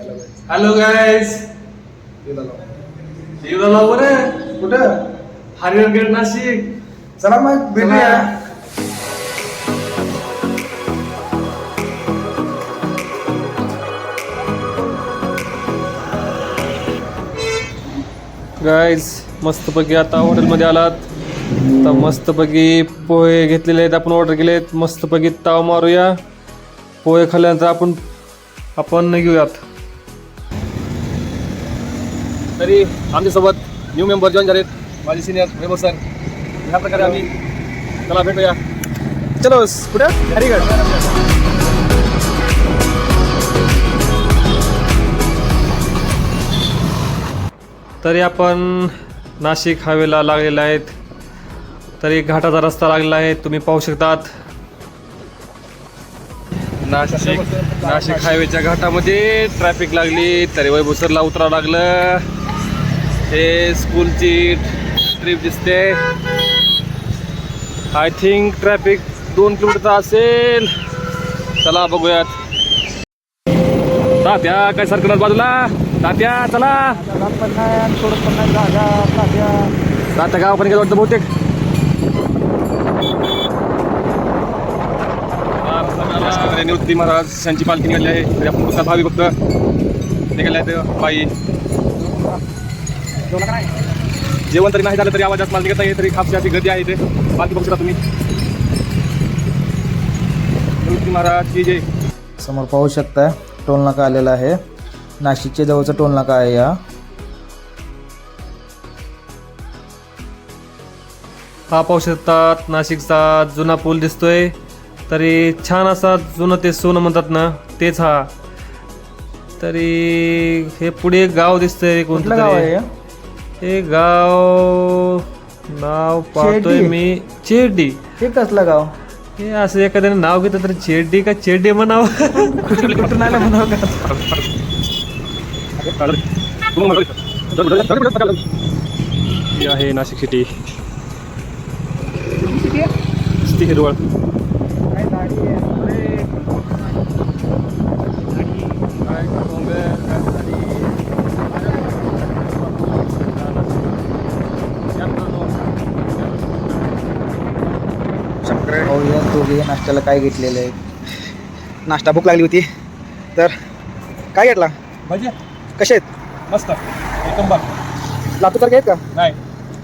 Hello guys शिवला बरं कुठं? हरिहरगड नाशिक। चला मग भेटूया. गाईज मस्तपैकी आता हॉटेलमध्ये आलात. आता मस्तपैकी पोहे घेतलेले आहेत आपण ऑर्डर केले आहेत मस्तपैकी ताव मारूया. पोहे खाल्ल्यानंतर आपण आपण घेऊयात. तरी आमच्यासोबत न्यू मेंबर जॉईन झालेत माझे सिनियर मेंबर सर ह्या प्रकारे आम्ही चला भेटूया. चलो कुठे? हरिगड. तरी आपण नाशिक हायवेला लागलेला आहेत. तरी घाटाचा रस्ता लागलेला आहे तुम्ही पाहू शकतात. नाशिक नाशिक हायवेच्या घाटामध्ये ट्रॅफिक लागली तरी वैभवसरला उतरावं लागलं. हे स्कूलची ट्रिप दिसते. आय थिंक ट्रॅफिक दोन किलोमीटरचा असेल. चला बघूयात. तात्या काय सारखं बाजूला? तात्या चला. तात्या गाव पण गेलं वाटतं बहुतेक. निवृत्ती महाराज यांची पालखी निघाली आहे. म्हणजे आपण भावी फक्त निघाले आहेत पायी जेवण तरी नाही झालं तरी आवाजात मला निघत नाही तरी खापशी अशी गर्दी आहे इथे. पालखी बघू शकता तुम्ही. महाराज जय समोर पाहू शकता टोल नाका आलेला आहे. नाशिकच्या जवळचा टोल नाका आहे या. हा पाहू शकतात नाशिकचा जुना पूल दिसतोय. तरी छान असा जुनं ते सोनं म्हणतात ना तेच हा. तरी हे पुढे एक गाव दिसतंय कोणतं गाव आहे. हे? गाव नाव पाहतोय. मी. चेरडी हे कसलं गाव? हे असं एखाद्याने नाव घेतलं तर चेरडी का चेरडी म्हणावं? कुठून आलं म्हणावं का? ही आहे नाशिक सिटी सिटी हिरवळ. हो दोघे नाश्त्याला काय घेतलेलं आहे? नाश्ता भूक लागली होती. तर काय घेतला? भजी. कसे आहेत? मस्त. एकदम बरं लातूरसारखे आहेत का? नाही.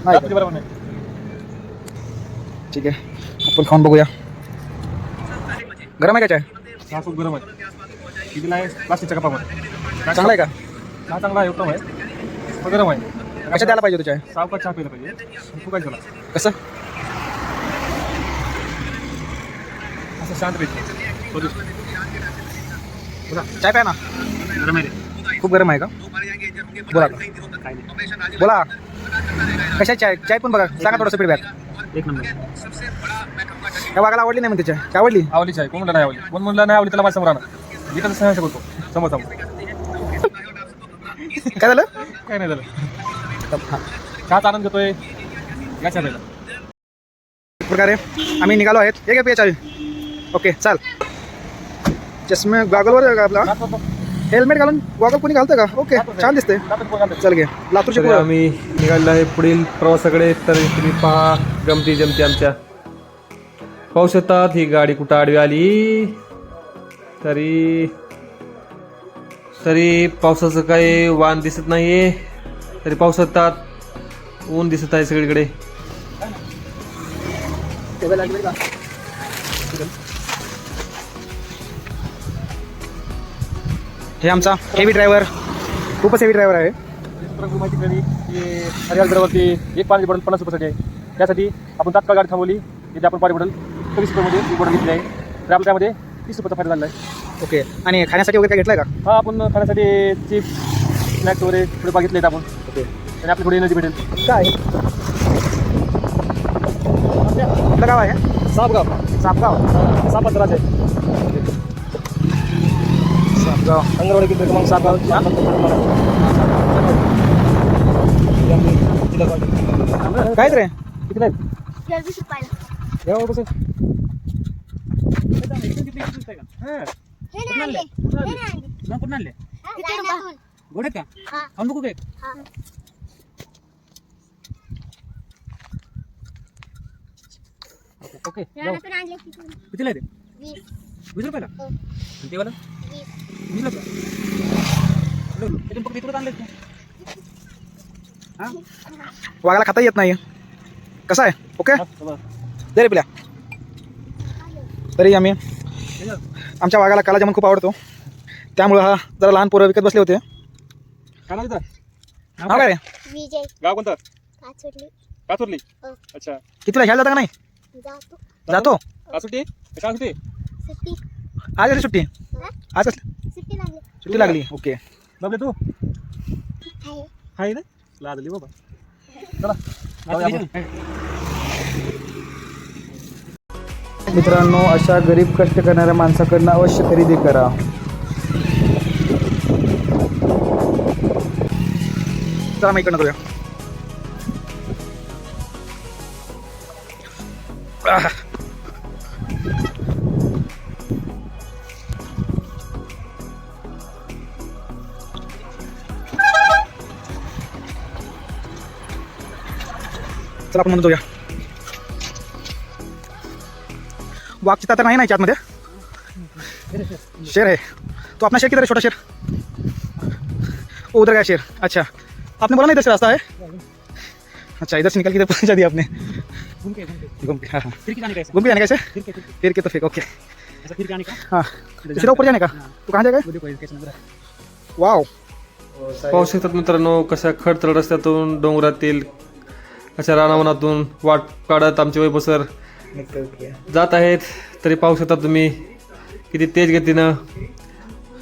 नाही बरोबर नाही. ठीक आहे. आपण खाऊन बघूया. गरम आहे का चाय चहा? खूप गरम आहे. कितीला आहे? प्लास्टिकच्या कपामध्ये. चांगला आहे का? चहा चांगला आहे उत्तम आहे. गरम आहे. कशा द्यायला पाहिजे होतं चाय सावकाश चहा प्यायला पाहिजे. झाला कसं? असं शांत पाहिजे बोला. चाय प्या ना. गरम आहे. खूप गरम आहे का? बोला. काय नाही. बोला. कशा चाय चाय पण बघा. सांगा थोडंसं फीडबॅक एक नंबर. त्या वागाला आवडली नाही म्हणते चाय? काय आवडली? आवली चाय. कोण म्हणलं नाही आवली कोण म्हणलं नाही आवली त्याला माझ्यासमोर आणा. मी सहन शकतो समोर समोर. काय झालं? काय नाही झालं. हां चहाचा आनंद घेतोय. या चहा एक प्रकारे आम्ही निघालो आहेत. हे काय पिया चालेल ओके चाल. चष्मे गॉगलवर का आपला? हेल्मेट घालून गॉगल कोणी घालतं का? ओके छान दिसते चल घे. लातूरचे तरी पोरं. आम्ही निघालेलो आहे पुढील प्रवासाकडे तर तुम्ही पहा गमती जमती आमच्या. पाहू शकतात ही गाडी कुठं आडवी आली. तरी तरी पावसाचं काही वाण दिसत नाहीये. तरी पाहू शकतात ऊन दिसत आहे सगळीकडे. हे आमचा हेवी ड्रायव्हर खूपच हेवी ड्रायव्हर आहे. माहिती की हरियालवरती एक पाणी बॉटल पन्नास रुपयासाठी आहे. त्यासाठी आपण तात्काळ गाडी थांबवली. तिथे आपण पाणी बॉटल चोवीस रुपयामध्ये एक बॉटल घेतली आहे. तर आपल्या त्यामध्ये तीस रुपयाचा फायदा झाला आहे. ओके. आणि खाण्यासाठी वगैरे काय घेतलाय का? हा आपण खाण्यासाठी चिप्स स्नॅक्स वगैरे थोडे घेतले आहेत आपण. ओके. आणि आपली थोडी एनर्जी भेटेल. काय? कुठलं गाव आहे? सापगाव सापगाव सापात राज आहे. सापगाव अंगणवाडी केंद्र क्रमांक सापगाव काय रे? किती आहेत? वीस रुपयाला या आणले का? खाऊन बघू काय ओके. जाऊ. कितीला आहे ते? वीस रुपयाला हो. आणि ते वाला? वीसला का लो, लो. त्याच्यात फक्त इकडं? हा? वाघाला खाता येत नाही कसं आहे? ओके? दे रे पिल्या. तरी आम्ही आमच्या वाघाला काला जामून खूप आवडतो. त्यामुळं हा जरा लहान पोरं विकत बसले होते. नाव काय रे? विजय. गाव कोणतं? काचुरली काचुरली हो. अच्छा. कितीला घ्यायला जाता का नाही? जातो. जातो. कासुटी कासुटी सुट्टी. आज सुट्टी? हा? आज सुट्टी लागली. सुट्टी लागली ओके. बाबले तू? आहे हाय ना? लादली बाबा. मित्रांनो अशा गरीब कष्ट करणाऱ्या माणसाकडनं अवश्य खरेदी करा. चला मग इकडनं करूया. आह. चला आपण म्हणून जाऊया. वाघ चिता तर नाही ना याच्यात मध्ये? शेर है तो अपना शेर किधर है छोटा शेर? वो उधर गया शेर. अच्छा. आपने बोला ना इधर से रास्ता है? अच्छा इधर से निकल के इधर पहुँचा दिया आपने. घूम के घूम के। हाँ हाँ. घूम के जाने का ऐसे? फिर के तो फिर ओके हाँ. सीधा ऊपर जाने का? तो कहाँ जाएगा? वाओ पाहू शकतात मित्रांनो कशा खडतर रस्त्यातून डोंगरातील अशा रानावनातून वाट काढत आमचे वैभव जात आहेत. तरी पाहू शकता तुम्ही किती तेज गतीनं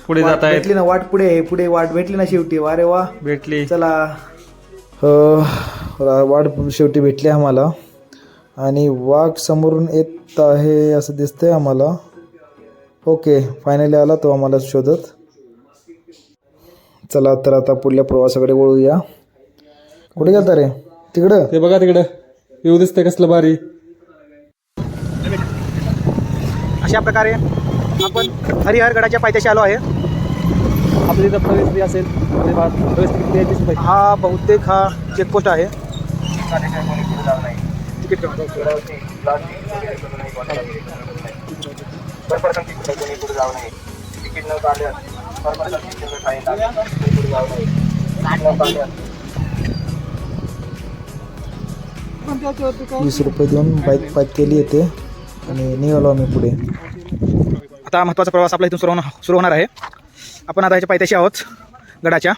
पुढे जात आहेत. भेटली ना वाट पुढे आहे. पुढे वाट भेटली ना शेवटी. वारे वा. भेटली. चला. अ, वाट शेवटी भेटली आम्हाला. आणि वाघ समोरून येत आहे असं दिसतंय आम्हाला. ओके फायनली आला तो आम्हाला शोधत. चला तर आता पुढल्या प्रवासाकडे वळूया. कुठे गेलता रे? तिकडं? ते बघा तिकडं. येऊ दिसतंय कसलं भारी. अशा प्रकारे आपण हरिहर गडाच्या पायथ्याशी आलो आहे. आपली इथं प्रवेश असेल. प्रवेश हा बहुतेक हा चेकपोस्ट आहे. तिकीट वीस रुपये देऊन बाईक पाईक केली येते आणि निघालो आम्ही पुढे. आता महत्त्वाचा प्रवास आपला इथून सुरू होणार सुरू होणार आहे. आपण आता याच्या पायथ्याशी आहोत गडाच्या.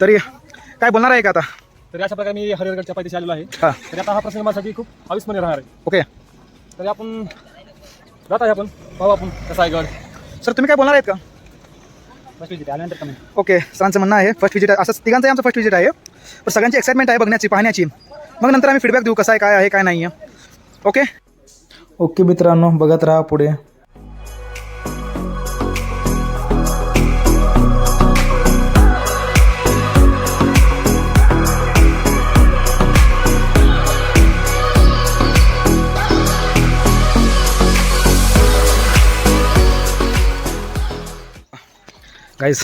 तरी काय बोलणार आहे का आता? तरी अशा प्रकारे मी हरिहरगडच्या पायथ्याशी आलेलो आहे. हां. तरी आता हा प्रसंग माझ्यासाठी खूप अविस्मरणीय राहणार आहे. ओके. तरी आपण जात आहे आपण. पाहू आपण कसा आहे गड. सर तुम्ही काय बोलणार आहेत का? फर्स्ट विजिट आल्यानंतर कमेंट ओके सरांचं म्हणणं आहे फर्स्ट विजिट असं तिघांचं आमचं फर्स्ट विजिट आहे. पण सगळ्यांची एक्साइटमेंट आहे बघण्याची पाहण्याची. मग नंतर आम्ही फीडबॅक देऊ कसा आहे काय आहे काय नाही आहे ओके ओके मित्रांनो बघत राहा पुढे. गाईज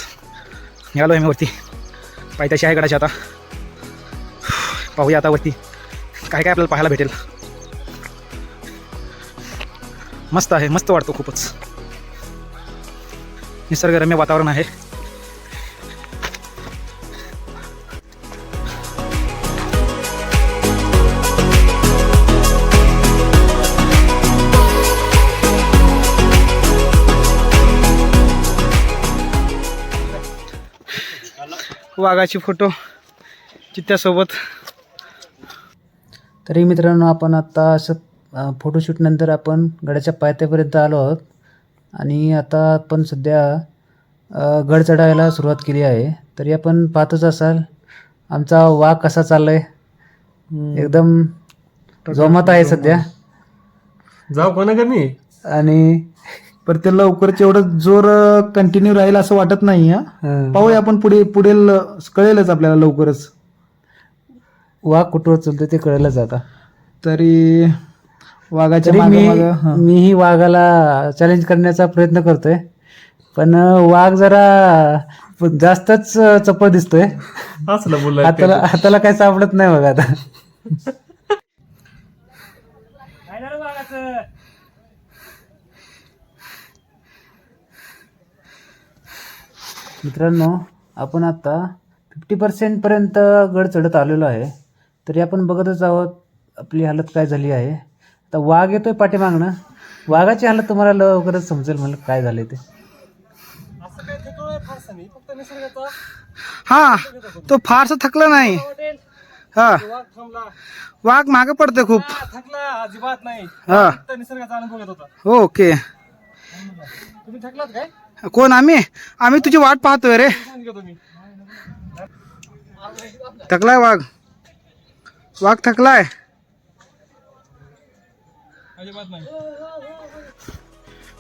निघालो आहे मी वरती. पायथ्याशी आहे गडाची आता. पाहूया आता वरती. काय काय आपल्याला पाहायला भेटेल. मस्त आहे मस्त वाटतो खूपच. निसर्गरम्य वातावरण आहे. वाघाची फोटो चित्त्यासोबत तरी मित्रांनो आपण आता असं फोटोशूटनंतर आपण गडाच्या पायथ्यापर्यंत आलो आहोत. आणि आता आपण सध्या गड चढायला सुरुवात केली आहे. तरी आपण पाहतच असाल आमचा वाघ कसा चाललाय? एकदम जोमात आहे सध्या. जाऊ कोणा कमी आणि पण ते लवकरच एवढं जोर कंटिन्यू राहील असं वाटत नाही हा. पाहूया आपण पुढे पुढील कळेलच आपल्याला लवकरच. वाघ कुठवर चालतोय ते कळलं जातं तरी वाघाच्या तरी मी मागं- मागं- हा. मीही वाघाला चॅलेंज करण्याचा प्रयत्न करतोय. पण वाघ जरा जास्तच चपळ दिसतोय. असलं बोलला हाताला हाताला काय सापडत नाही बघा आता. मित्रांनो आपण आता फिफ्टी पर्सेंटपर्यंत गड चढत आलेलो आहे. तरी आपण बघतच आहोत आपली हालत काय झाली आहे. आता वाघ येतोय पाठीमागणं वाघाची हालत तुम्हाला लवकरच समजेल मला काय झाले ते. हा तो फारसा थकला नाही. हा. वाघ मागे पडते खूप. थकला अजिबात नाही. हा. निसर्गाचा अनुभव घेत होता. ओके. तुम्ही थकलात काय? कोण आम्ही? आम्ही तुझी वाट पाहतोय रे. थकलाय वाघ. वाघ थकलाय.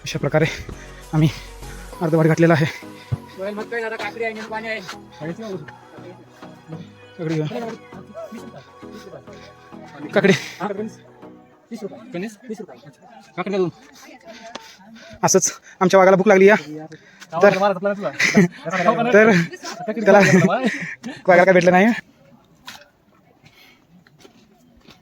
अशा प्रकारे आम्ही अर्धवाट घातलेला आहे. काकडी. असंच आमच्या वाघाला भूक लागली या. तर तर त्याला वाघाला काय भेटलं नाही.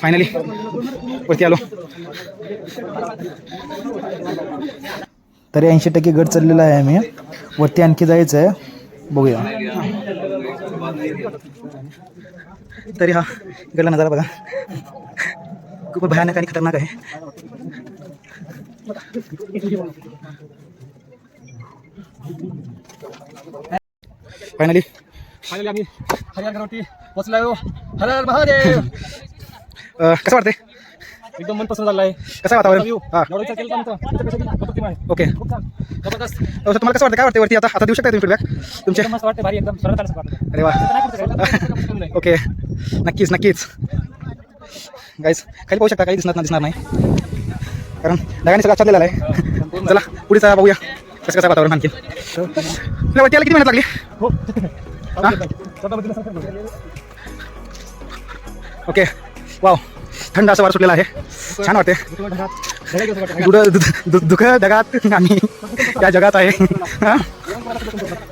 फायनली वरती आलो. तरी ऐंशी टक्के गड चाललेला आहे आम्ही. वरती आणखी जायचं आहे. बघूया. तरी हा इकडला नजारा बघा. खूप भयानक आणि खतरनाक आहे. फायनली फायनली आम्ही हर हर महादेव. कसं वाटतंय? एकदम मन पसंत झालं आहे कसं आहे वातावरण हा. अप्रतिम आहे ओके. खूप छान. जबरदस्त. अहो, तर तुम्हाला कसं वाटतं काय वाटतं वरती? आता आता देऊ शकता तुम्ही फीडबॅक तुमचे? एकदम मस्त वाटते भारी एकदम सरळ वाटतं अरे वा. नाही ओके. नक्कीच नक्कीच. गाईस खाली पाहू शकता काही दिसणार दिसणार नाही. कारण ढगाने सगळं आच्छादलेलं आहे. चला पुढे चला बघूया. कसं कसं वातावरण आणखी. तुला वरती यायला किती मेहनत लागली? हो हा? ओके. वाव. थंड असं वार सुटलेला आहे. छान वाटते दु- दु- दुःख जगात आम्ही या जगात आहे.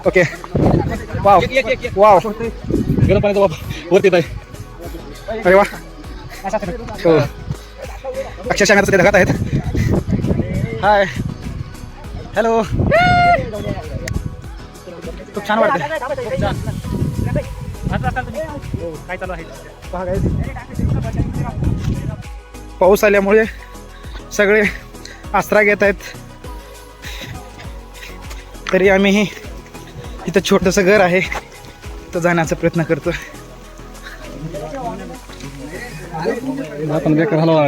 ओके. वाव. वाव. गरम पाण्याचा वाप वरती येत आहे अरे वा. हो. अक्षरशः ते ढगात आहेत. हाय. हॅलो. खूप छान. वाटते काय चालू आहे? पहा guys. पाऊस आल्यामुळे सगळे आसरा घेत आहेत. तरी आम्ही इथं छोटंसं घर आहे. तर जाण्याचा प्रयत्न करतो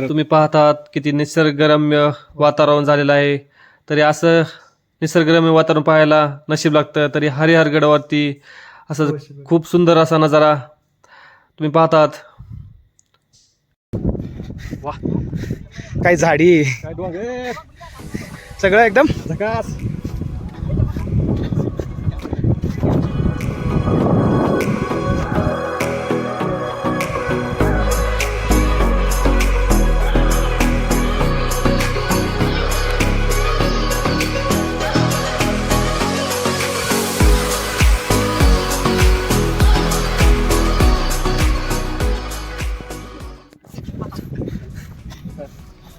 तुम्ही पाहतात किती निसर्गरम्य वातावरण झालेलं आहे. तरी असं निसर्गरम्य वातावरण पाहायला नशीब लागतं तरी हरिहरगडावरती असं खूप सुंदर असा नजारा तुम्ही पाहतात. काय झाडी. सगळं एकदम? या.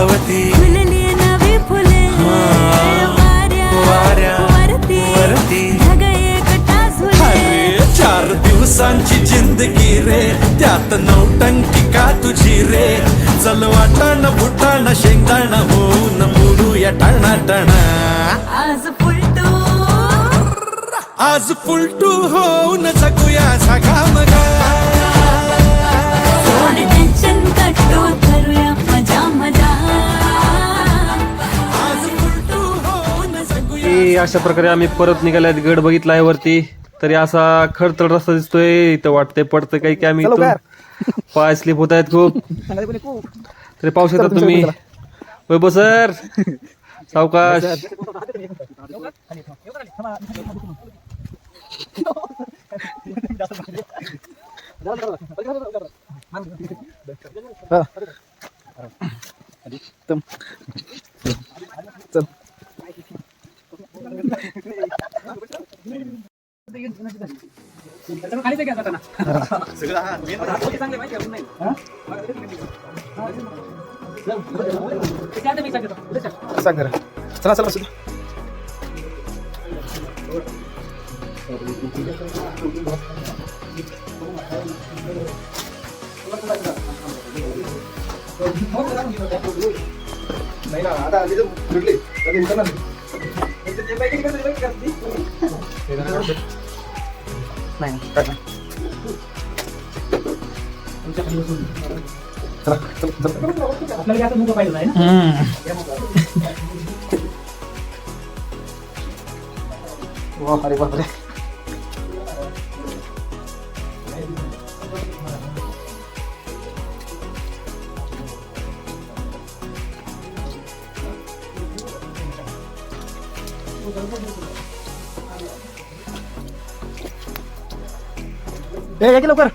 भवती फुलले चार दिवसांची जिंदगी रे त्यात नौटंकी का तुझी रे? चल वाटाण फुटाण शेंगदाण होऊन पुरूया टाणा टाणा आज फुलटू. आज फुलटू होऊन जगूया सगा मगा अशा प्रकारे आम्ही परत निघाल्यात गड बघितला आहे वरती तरी असा खडतड रस्ता दिसतोय इथं वाटतंय पडतं काही की आम्ही इथून? पाय स्लिप होत आहेत खूप तरी पाहू शकता चला, तुम्ही. वैभव सर सावकाश. सांग जरा. चला चला सुद्धा नाही ना आता आली तर भेटली आता उतरणार नाही. नाही काय नाही. चला चला चला वा अरे बापरे ए या की लवकर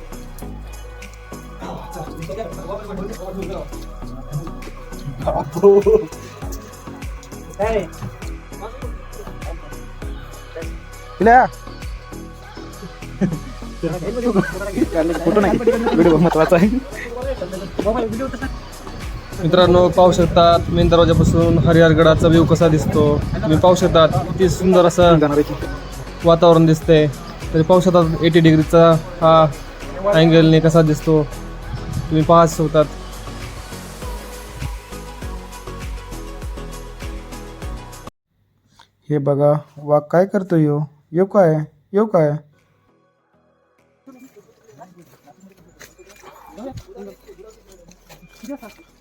तिला फोटो नाही. व्हिडिओ महत्त्वाचा आहे. मित्रांनो पाहू शकतात मेन दरवाजापासून हरिहरगडाचा व्ह्यू कसा दिसतो. तुम्ही पाहू शकतात किती सुंदर असं वातावरण दिसतंय. तरी पाहू शकतात एटी डिग्रीचा हा अँगलने कसा दिसतो तुम्ही पाहू शकतात हे बघा वाघ काय करतो यो? यो काय? यो काय?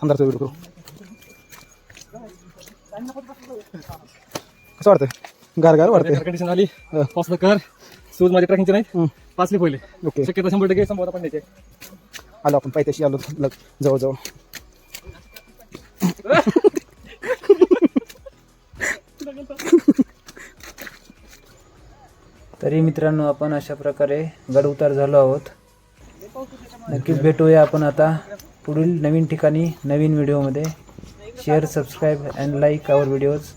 करू कसं वाटतंय? गार गार वाटतंय. कंडिशन आली. पाच कर सूज माझे ट्रॅकिंगचे नाही पाचले पहिले. ओके. शक्यता शंभर टक्के संभवता पण द्यायचे आलो आपण पायथ्याशी आलो लग जवळ जवळ तरी मित्रांनो आपण अशा प्रकारे गड उतार झालो आहोत. नक्कीच भेटूया आपण आता पुढील नवीन ठिकाणी नवीन व्हिडिओमध्ये. Share subscribe and like our videos